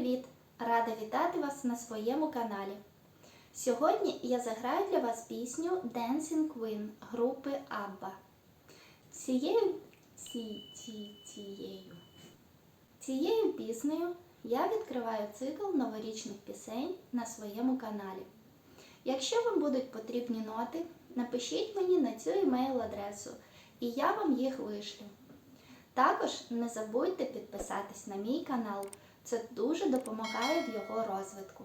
привіт! Рада вітати вас на своєму каналі. Сьогодні я заграю для вас пісню Dancing Queen групи ABBA. Цією, ці, ці, цією. Цією піснею я відкриваю цикл новорічних пісень на своєму каналі. Якщо вам будуть потрібні ноти, напишіть мені на цю емейл-адресу, і я вам їх вишлю. Також не забудьте підписатись на мій канал. Це дуже допомагає в його розвитку.